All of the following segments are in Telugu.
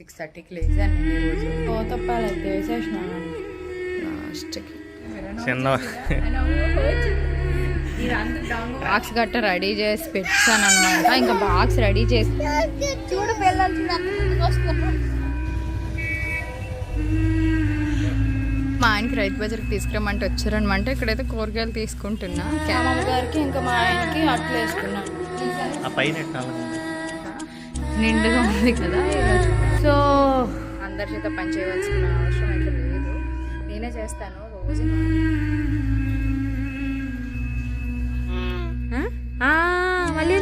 సిక్స్ థర్టీకి లేచాను నేను ఈరోజు కోతప్పాలు అయితే వేసేసినాను లాస్ట్కి చిన్న బాక్స్ గట్ట రెడీ చేసి పెట్టాను అనమాట ఇంకా బాక్స్ రెడీ చేసి చూడు పిల్లలు మా ఆయనకి రైతు బజార్కి తీసుకురమ్మంటే వచ్చారనమాట ఇక్కడైతే కూరగాయలు తీసుకుంటున్నా. మా గారికి ఇంకా మా ఆయనకి అట్లు వేసుకున్నాను ఆ పైన ఎట్టాలి నిండుగా ఉంది కదా. సో అందరి చేత పని చేయవలసిన అవసరం అయితే లేదు. నేనే చేస్తాను రోజు మళ్ళీ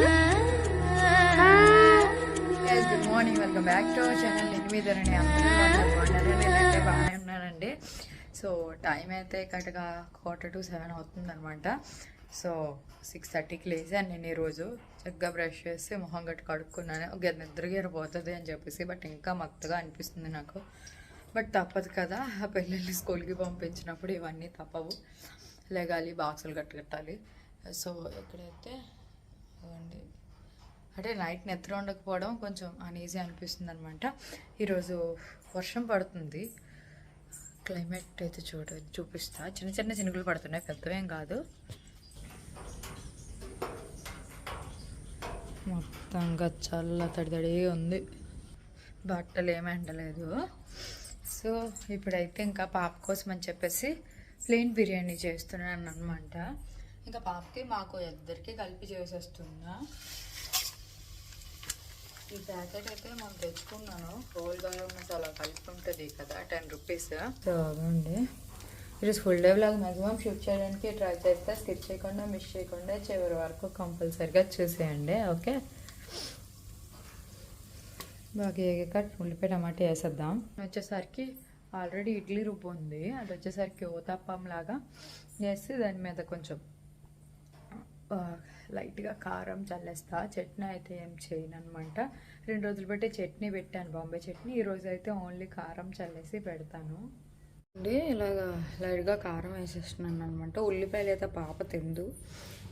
good morning welcome back to channel అందరూ బాగున్నారు? నేనైతే బాగానే ఉన్నానండి సో టైం అయితే కరెక్ట్గా క్వార్టర్ టు సెవెన్ అవుతుందన్నమాట. సో సిక్స్ థర్టీకి లేచాను నేను ఈరోజు చక్కగా బ్రష్ చేసి మొహం గట్టి కడుక్కున్నాను. ఒక నిద్రగిర పోతుంది అని చెప్పేసి బట్ ఇంకా మత్తుగా అనిపిస్తుంది నాకు. బట్ తప్పదు కదా ఆ పిల్లల్ని స్కూల్కి పంపించినప్పుడు ఇవన్నీ తప్పవు. లేగాలి బాక్సులు గట్టు కట్టాలి. సో ఇక్కడైతే ఇవ్వండి. అంటే నైట్ నిద్ర ఉండకపోవడం కొంచెం అనీజీ అనిపిస్తుంది అనమాట ఈరోజు వర్షం పడుతుంది. క్లైమేట్ అయితే చూడ చూపిస్తా. చిన్న చిన్న చినుకులు పడుతున్నాయి. పెద్దవేం కాదు. మొత్తంగా చల్ల తడితడి ఉంది. బట్టలు ఏమంటలేదు సో ఇప్పుడైతే ఇంకా పాప కోసం అని చెప్పేసి ప్లెయిన్ బిర్యానీ చేస్తున్నాను అనమాట ఇంకా పాపకి మాకు ఇద్దరికి కలిపి చేసేస్తున్నా. ఈ ప్యాకెట్ అయితే మనం తెచ్చుకున్నాను. హోల్ గరం మసాలా కలిపి ఉంటుంది కదా టెన్ రూపీస్. సో ఈరోజు full day vlog maximum shoot చేయడానికి ట్రై చేస్తే. స్కిప్ చేయకుండా మిస్ చేయకుండా చివరి వరకు కంపల్సరిగా చూసేయండి. ఓకే బాగా ఎగక ఉల్లిపాయ టమాటా వేసేద్దాం. వచ్చేసరికి ఆల్రెడీ ఇడ్లీ రుబ్బు ఉంది. అది వచ్చేసరికి ఓతప్పం లాగా వేసి దాని మీద కొంచెం లైట్గా కారం చల్లేస్తా. చట్నీ అయితే ఏం చేయను అనమాట రెండు రోజులు బట్టి చట్నీ పెట్టాను. బాంబే చట్నీ. ఈరోజు అయితే ఓన్లీ కారం చల్లేసి పెడతాను. అండి ఇలాగా లైట్గా కారం వేసేస్తున్నాను అనమాట ఉల్లిపాయలు అయితే పాప తిందు.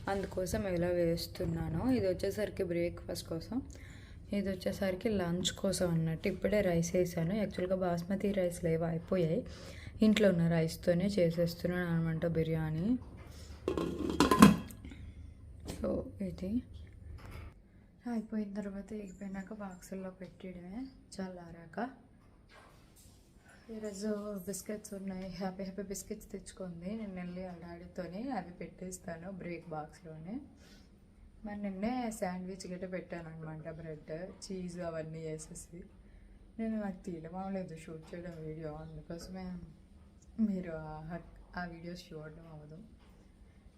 అందుకోసం ఇలా వేస్తున్నాను. ఇది వచ్చేసరికి బ్రేక్ఫాస్ట్ కోసం. ఇది వచ్చేసరికి లంచ్ కోసం అన్నట్టు ఇప్పుడే రైస్ వేసాను. యాక్చువల్గా బాస్మతి రైస్ లేవు అయిపోయాయి. ఇంట్లో ఉన్న రైస్తోనే చేసేస్తున్నాను అనమాట బిర్యానీ. సో ఇది. అయిపోయిన తర్వాత ఎగిపోయినాక బాక్సుల్లో పెట్టడమే చల్లారాక. ఈరోజు బిస్కెట్స్ ఉన్నాయి. హ్యాపీ హ్యాపీ బిస్కెట్స్ తెచ్చుకుంది. నేను వెళ్ళి ఆ డాడీతోని అవి పెట్టేస్తాను బ్రేక్ బాక్స్లోనే. మరి నిన్నే శాండ్విచ్ గట్ట పెట్టాను అనమాట బ్రెడ్ చీజ్ అవన్నీ వేసేసి. నేను నాకు తీయడం షూట్ చేయడం వీడియో. అందుకోసమే మీరు ఆ- వీడియోస్ చూడడం అవ్వదు.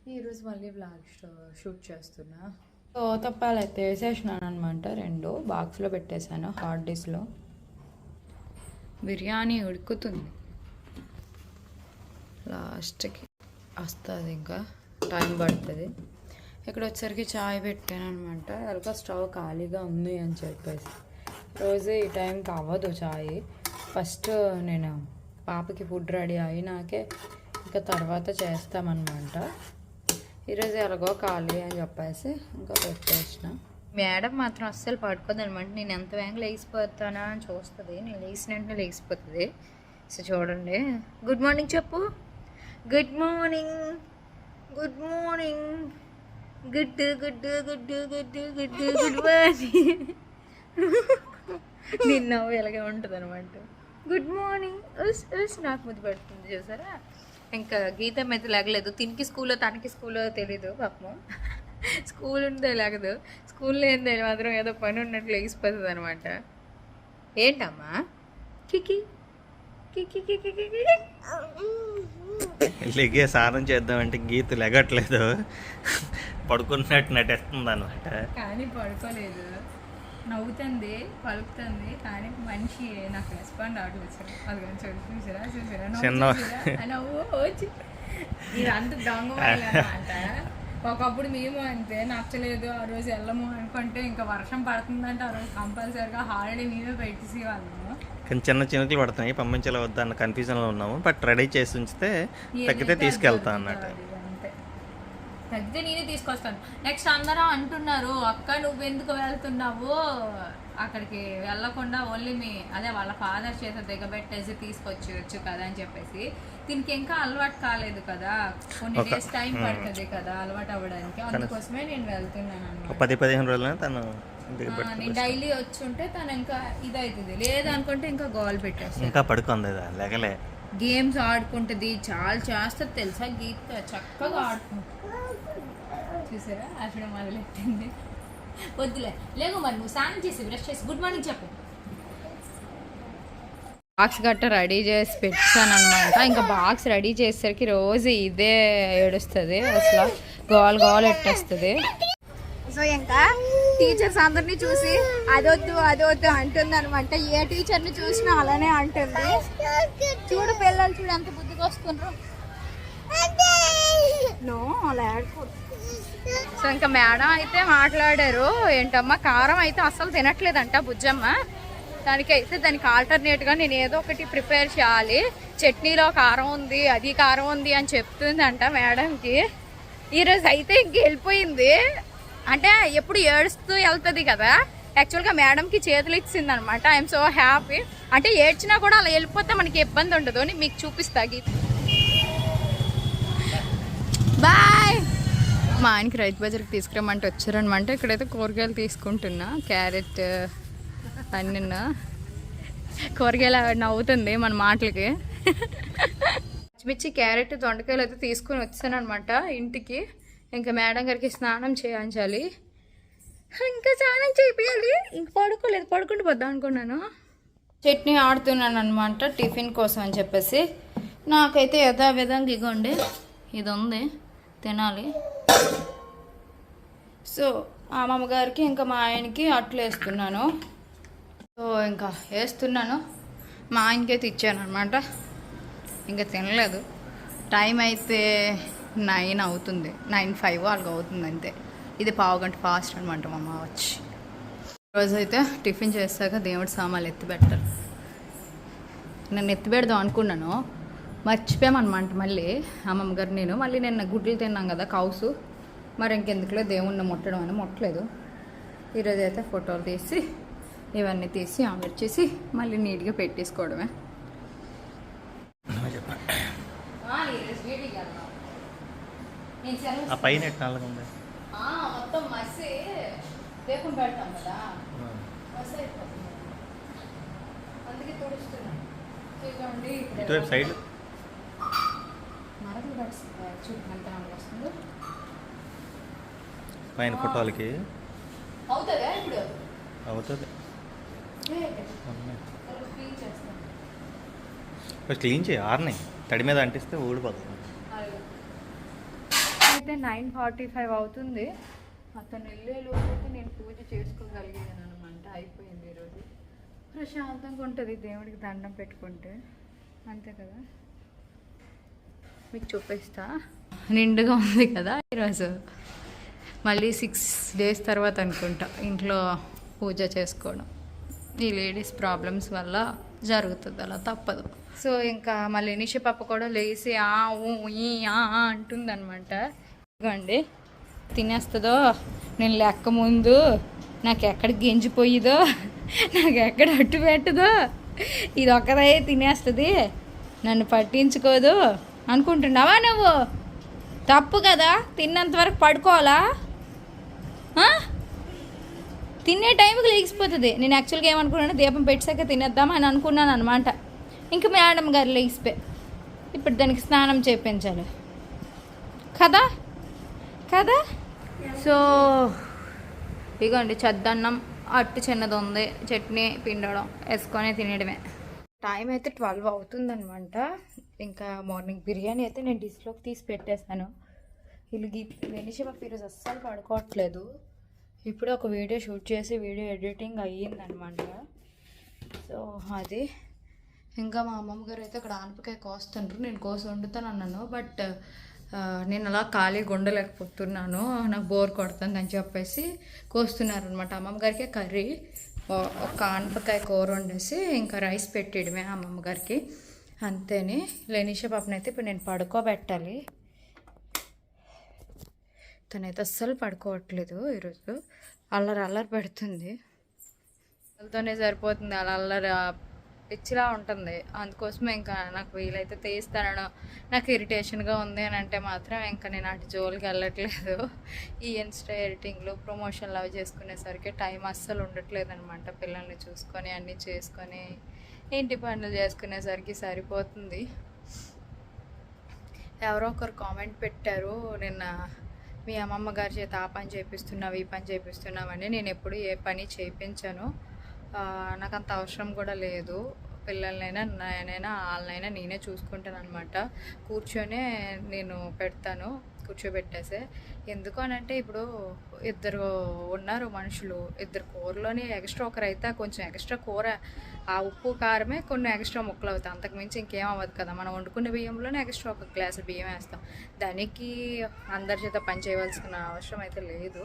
ఈరోజు మళ్ళీ బ్లాగ్ షూట్ చేస్తున్నా. తప్పాలు అయితే వేసేసినాను అనమాట రెండు. బాక్స్లో పెట్టేశాను హార్డ్ డిస్క్లో. బిర్యానీ ఉడుకుతుంది. లాస్ట్కి వస్తుంది ఇంకా. టైం పడుతుంది. ఇక్కడ వచ్చేసరికి చాయ్ పెట్టాను అనమాట ఎలాగో స్టవ్ ఖాళీగా ఉంది అని చెప్పేసి. రోజు ఈ టైంకి అవ్వదు చాయ్. ఫస్ట్ నేను పాపకి ఫుడ్ రెడీ అయినాకే ఇంకా తర్వాత చేస్తామన్నమాట. ఈరోజు ఎలాగో ఖాళీ అని చెప్పేసి ఇంకా పెట్టేసిన. మేడం మాత్రం అస్సలు పడుకోదనమాట నేను ఎంత వేగంగా లేచిపోతానా అని చూస్తుంది. నేను లేచిన వెంటనే లేచిపోతుంది. సో చూడండి. గుడ్ మార్నింగ్ చెప్పు. Good morning good morning good good good good good good morning నిన్న ఇలాగే ఉంటుంది అనమాట గుడ్ మార్నింగ్ ఉస్ ఉస్ నాకు ముద్దు పెడుతుంది చూసారా? ఇంకా గీతం అయితే లేగలేదు. తినికి స్కూల్లో తనకి స్కూల్లో తెలీదు పాపం. స్కూల్ ఉంటే లేగదు స్కూల్లో ఏందో మాత్రం ఏదో పని ఉన్నట్లు లేచిపోతుంది అనమాట ఏంటమ్మా? కికి కికి కికి కికి లెగే సారం చేద్దామంటే గీత లెగట్లేదు. పడుకున్నట్టు నటిస్తుంది అనమాట కానీ పడుకోలేదు. నవ్వుతుంది పలుకుతుంది కానీ మనిషి నాకు రెస్పాండ్ అవ్వట్లేదు అది కానీ చూడు చూసారా చూసారా? నవ్వు చిన్న- ఇదంతా దొంగ అంట ఒకప్పుడు మేము అంతే నచ్చలేదు ఆ రోజు వెళ్ళము అనుకుంటే ఇంకా వర్షం పడుతుందంటే ఆ రోజు కంపల్సరిగా హాలిడే మేమే పెట్టేసి వాళ్ళము కానీ చిన్న చిన్నట్లు పడుతున్నాయి పంపించాలి వద్దా అన్న కన్ఫ్యూజన్లో ఉన్నాము. బట్ రెడీ చేసి ఉంచితే తగ్గితే తీసుకెళ్తా అన్నట్టు. తగ్గితే నేనే తీసుకొస్తాను. నెక్స్ట్ అందరూ అంటున్నారు అక్క నువ్వెందుకు వెళ్తున్నావు? అక్కడికి వెళ్ళకుండా ఓన్లీ మీ అదే వాళ్ళ ఫాదర్ చేత దిగబెట్టేసి తీసుకొచ్చేయచ్చు కదా అని చెప్పేసి. దీనికి ఇంకా అలవాటు కాలేదు కదా. కొన్ని డేస్ టైం పడుతుంది కదా అలవాటు అవ్వడానికి. అందుకోసమే నేను వెళ్తున్నాను పది పదిహేను రోజులనే తను నేను డైలీ వచ్చి ఉంటే తను ఇంకా ఇదవుతుంది లేదనుకుంటే ఇంకా గోల్ పెట్టేస్తుంది ఇంకా పడుకుంది లేకలే. గేమ్స్ ఆడుకుంటుంది చాలా చేస్తుంది తెలుసా గీత? చక్కగా ఆడుకుంటుంది చూసారా? అక్కడ మొదలెట్టింది. వద్దులే లేవు మరి నువ్వు స్నానం చేసి బ్రష్ చేసి గుడ్ మార్నింగ్ చెప్పు. బాక్స్ గట్ట రెడీ చేసి పెట్టాను అనమాట ఇంకా బాక్స్ రెడీ చేసేసరికి రోజు ఇదే ఏడుస్తుంది అసలు గోల్ గోల్ ఎట్టేస్తుంది. సో ఇంకా టీచర్స్ అందరినీ చూసి అదొద్దు అదొద్దు అంటుంది అనమాట ఏ టీచర్ని చూసినా అలానే అంటుంది. చూడు పిల్లలు చూడు ఎంత బుద్ధిగా వస్తున్నారు నో అలా ఆడుకోరు సో ఇంకా మేడం అయితే మాట్లాడారు ఏంటమ్మా కారం అయితే అస్సలు తినట్లేదంట బుజ్జమ్మ. దానికైతే దానికి ఆల్టర్నేట్గా నేను ఏదో ఒకటి ప్రిపేర్ చేయాలి. చట్నీలో కారం ఉంది అది కారం ఉంది అని చెప్తుందంట మేడంకి. ఈరోజు అయితే ఇంక వెళ్ళిపోయింది. అంటే ఎప్పుడు ఏడుస్తూ వెళ్తుంది కదా యాక్చువల్గా మేడంకి చేతులు ఇచ్చింది అనమాట ఐఎమ్ సో హ్యాపీ అంటే ఏడ్చినా కూడా అలా వెళ్ళిపోతే మనకి ఇబ్బంది ఉండదు అని మీకు చూపిస్తా గీత. బాయ్ మా ఆయనకి రైతు బజార్కి తీసుకురమ్మంటే వచ్చారనమాట. ఇక్కడైతే కూరగాయలు తీసుకుంటున్నా క్యారెట్ అన్నీ కూరగాయలు నవ్వుతుంది మన మాటలకి. పచ్చిమిర్చి క్యారెట్ దొండకాయలు అయితే తీసుకొని వచ్చాను అనమాట ఇంటికి. ఇంకా మేడం గారికి స్నానం చేయించాలి. ఇంకా స్నానం చేయాలి ఇంక పడుకోలేదు. పడుకుంటూ పోద్దాం అనుకున్నాను. చట్నీ ఆడుతున్నాను అనమాట టిఫిన్ కోసం అని చెప్పేసి. నాకైతే యథావిధంగా ఇగోండి ఇది ఉంది తినాలి. సో ఆ మామగారికి ఇంకా మా ఆయనకి అట్లు వేస్తున్నాను. సో ఇంకా వేస్తున్నాను. మా ఆయనకైతే ఇచ్చాను అనమాట ఇంకా తినలేదు. టైం అయితే నైన్ అవుతుంది. నైన్ ఫైవ్ అలాగ అవుతుంది అంతే. ఇది పావు గంట ఫాస్ట్ అనమాట మా అమ్మ వచ్చి. రోజు అయితే టిఫిన్ చేస్తాక దేవుడి సామాన్లు ఎత్తి పెట్టాలి. నేను ఎత్తి పెడదాం అనుకున్నాను. మర్చిపోయామన్నమాట మళ్ళీ. అమ్మమ్మ గారు నేను మళ్ళీ నిన్న గుడ్లు తిన్నాం కదా కౌసు. మరి ఇంకెందుకులే దేవుణ్ణి ముట్టడం అని ముట్టలేదు. ఈరోజు అయితే ఫోటోలు తీసి ఇవన్నీ తీసి ఆమ్లెట్ చేసి మళ్ళీ నీట్గా పెట్టేసుకోవడమే. ఆ పైన నల్లగా ఉంది? మొత్తం మసి లేకుండా పెడతాం కదా. మసి అయిపోతుంది. అందుకే చూడండి ఇటువైపు సైడ్? వస్తుందో. పైన ఫోటోలకి అవుతుందా ఇప్పుడు? అవుతుంది. ఫస్ట్ క్లీన్ చేయి ఆరినాయి తడి మీద అంటిస్తే ఊడిపోతుంది. అయితే నైన్ ఫార్టీ ఫైవ్ అవుతుంది. అతను వెళ్ళే లోపైతే నేను పూజ చేసుకోగలిగాను అనమాట అయిపోయింది ఈరోజు. ప్రశాంతంగా ఉంటుంది దేవుడికి దండం పెట్టుకుంటే. అంతే కదా? మీకు చూపిస్తా. నిండుగా ఉంది కదా ఈరోజు. మళ్ళీ సిక్స్ డేస్ తర్వాత అనుకుంటా ఇంట్లో పూజ చేసుకోవడం. ఈ లేడీస్ ప్రాబ్లమ్స్ వల్ల జరుగుతుంది అలా తప్పదు. సో ఇంకా మళ్ళీ నిషి పాప కూడా లేచి ఆ ఊ ఈ ఆ ఆ అంటుందన్నమాట. అండి తినేస్తుందో? నేను లెక్క ముందు నాకు ఎక్కడ గెంజిపోయిదో నాకు ఎక్కడ అట్టు పెట్టదో ఇది ఒక్కదే తినేస్తుంది. నన్ను పట్టించుకోదు. అనుకుంటున్నావా నువ్వు? తప్పు కదా? తిన్నంత వరకు పడుకోవాలా? తినే టైంకి లేచిపోతుంది. నేను యాక్చువల్గా ఏమనుకున్నాను దీపం పెట్టాక తినేద్దాం అని అనుకున్నాను అనమాట ఇంక మేడం గారు లేచిపోయి ఇప్పుడు దానికి స్నానం చేయించాలి కదా? కదా? సో ఇగోండి చద్దన్నం అట్టు చిన్నది ఉంది చట్నీ పిండడం వేసుకొని తినేయడమే. టైం అయితే ట్వెల్వ్ అవుతుందనమాట. ఇంకా మార్నింగ్ బిర్యానీ అయితే నేను డిష్లోకి తీసి పెట్టేశాను. వీళ్ళకి వెనిషి పాప ఈరోజు అస్సలు పడుకోవట్లేదు. ఇప్పుడు ఒక వీడియో షూట్ చేసి వీడియో ఎడిటింగ్ అయ్యిందనమాట. సో అది. ఇంకా మా అమ్మమ్మ గారు అయితే అక్కడ ఆనపకాయ కోస్తుండ్రు. నేను కోసి వండుతాను అన్నాను బట్ నేను అలా ఖాళీ ఉండలేకపోతున్నాను నాకు బోర్ కొడుతుంది అని చెప్పేసి కోస్తున్నారు అనమాట అమ్మమ్మ గారికి కర్రీ ఒక ఆనపకాయ కూర వండేసి ఇంకా రైస్ పెట్టేయడమే అమ్మమ్మ గారికి అంతేని. లేనిషా పాపనైతే ఇప్పుడు నేను పడుకోబెట్టాలి. తనైతే అస్సలు పడుకోవట్లేదు ఈరోజు. అల్లరి అల్లరి పెడుతుంది. పిల్లలతోనే సరిపోతుంది అలా అల్లరి పిచ్చిలా ఉంటుంది. అందుకోసమే ఇంకా నాకు వీలైతే తీస్తాను నాకు ఇరిటేషన్గా ఉంది అని అంటే మాత్రం ఇంకా నేను అటు జోలికి వెళ్ళట్లేదు. ఈ ఇన్స్టా ఎడిటింగ్లు ప్రమోషన్లు అవి చేసుకునేసరికి టైం అస్సలు ఉండట్లేదు అనమాట పిల్లల్ని చూసుకొని అన్నీ చేసుకొని ఇంటి పనులు చేసుకునేసరికి సరిపోతుంది. ఎవరో ఒకరు కామెంట్ పెట్టారు నిన్న మీ అమ్మమ్మ గారి చేత ఆ పని చేపిస్తున్నావు ఈ పని చేపిస్తున్నావని నేను ఎప్పుడు ఏ పని చేయించాను నాకు అంత అవసరం కూడా లేదు. పిల్లలనైనా నాయనైనా వాళ్ళనైనా నేనే చూసుకుంటాను అనమాట కూర్చొనే నేను పెడతాను కూర్చోబెట్టేసే. ఎందుకు అని అంటే ఇప్పుడు ఇద్దరు ఉన్నారు మనుషులు. ఇద్దరు కూరలోని ఎక్స్ట్రా ఒకరు అయితే కొంచెం ఎక్స్ట్రా కూర. ఆ ఉప్పు కారమే కొన్ని ఎక్స్ట్రా ముక్కలు అవుతాయి. అంతకు మించి ఇంకేం అవ్వదు కదా. మనం వండుకున్న బియ్యంలోనే ఎక్స్ట్రా ఒక గ్లాస్ బియ్యం వేస్తాం. దానికి అందరి చేత పని చేయవలసిన అవసరం అయితే లేదు.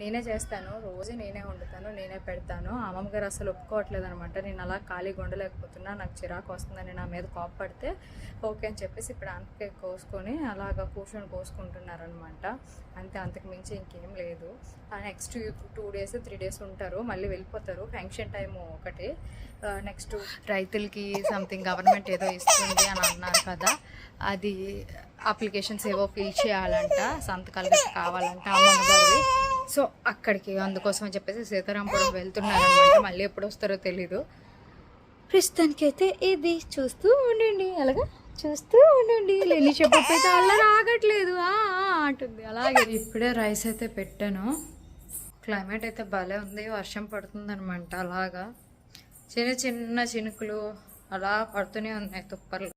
నేనే చేస్తాను రోజు నేనే వండుతాను నేనే పెడతాను. అమ్మమ్మ గారు అసలు ఒప్పుకోవట్లేదు అనమాట నేను అలా ఖాళీగా ఉండలేకపోతున్నా నాకు చిరాకు వస్తుందని నా మీద కోపపడితే ఓకే అని చెప్పేసి ఇప్పుడు అంతకే కోసుకొని అలాగా కూర్చొని కోసుకుంటున్నారనమాట అంతే అంతకు మించి ఇంకేం లేదు. Next two days three days ఉంటారు మళ్ళీ వెళ్ళిపోతారు. ఫంక్షన్ టైం ఒకటి. నెక్స్ట్ రైతులకి సంథింగ్ గవర్నమెంట్ ఏదో ఇస్తుంది అని అన్నారు కదా అది అప్లికేషన్స్ ఏవో ఫిల్ చేయాలంట సంతకాలు కావాలంట అమ్మమ్మ గారివి. సో అక్కడికి అందుకోసం అని చెప్పేసి సీతారాంపురం వెళ్తున్నారనమాట మళ్ళీ ఎప్పుడు వస్తారో తెలీదు. ప్రస్తుతానికైతే ఇది చూస్తూ ఉండండి. అలాగా? చూస్తూ ఉండండి. లేని చెప్పైతే అల్ల రాగట్లేదు. అంటుంది. అలాగే ఇప్పుడే రైస్ అయితే పెట్టాను. క్లైమేట్ అయితే భలే ఉంది. వర్షం పడుతుంది అనమాట అలాగా. చిన్న చిన్న చినుకులు అలా పడుతూనే ఉన్నాయి తుప్పర్లు.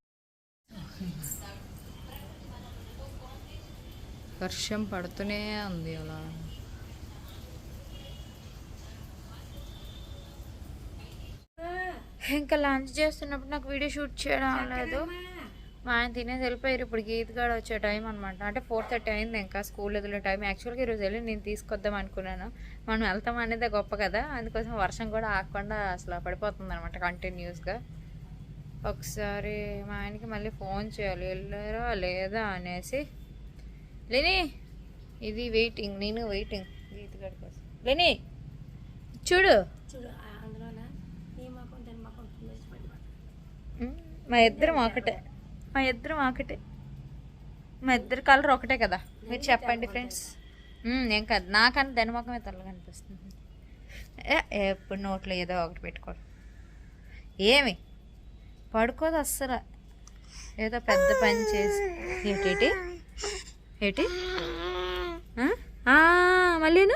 వర్షం పడుతూనే ఉంది అలా. ఇంకా లంచ్ చేస్తున్నప్పుడు నాకు వీడియో షూట్ చేయడం లేదు. మా ఆయన తినేసి వెళ్ళిపోయారు. ఇప్పుడు గీత్ గడ వచ్చే టైం అనమాట అంటే ఫోర్ థర్టీ అయింది ఇంకా స్కూల్ వదిలే టైం. యాక్చువల్గా ఈరోజు వెళ్ళి నేను తీసుకొద్దాం అనుకున్నాను. మనం వెళ్తాం అనేదే గొప్ప కదా. అందుకోసం వర్షం కూడా ఆగకుండా అసలు పడిపోతుంది అనమాట కంటిన్యూస్గా. ఒకసారి మా ఆయనకి మళ్ళీ ఫోన్ చేయాలి. వెళ్ళారా లేదా అనేసి. లేని ఇది వెయిటింగ్ నేను వెయిటింగ్ గీత్ కోసం. లేని చూడు. చూడు మా ఇద్దరం ఒకటే. మా ఇద్దరం ఒకటే. మా ఇద్దరు కలర్ ఒకటే కదా. మీరు చెప్పండి ఫ్రెండ్స్. ఏం కాదు. నాకన్నా దాని ముఖమే తెల్లగా అనిపిస్తుంది. ఏ, ఎప్పుడు నోట్లో ఏదో ఒకటి పెట్టుకోడు ఏమి? పడుకోదు అస్సలు. ఏదో పెద్ద పని చేసి. ఏటి ఏటి? మళ్ళీను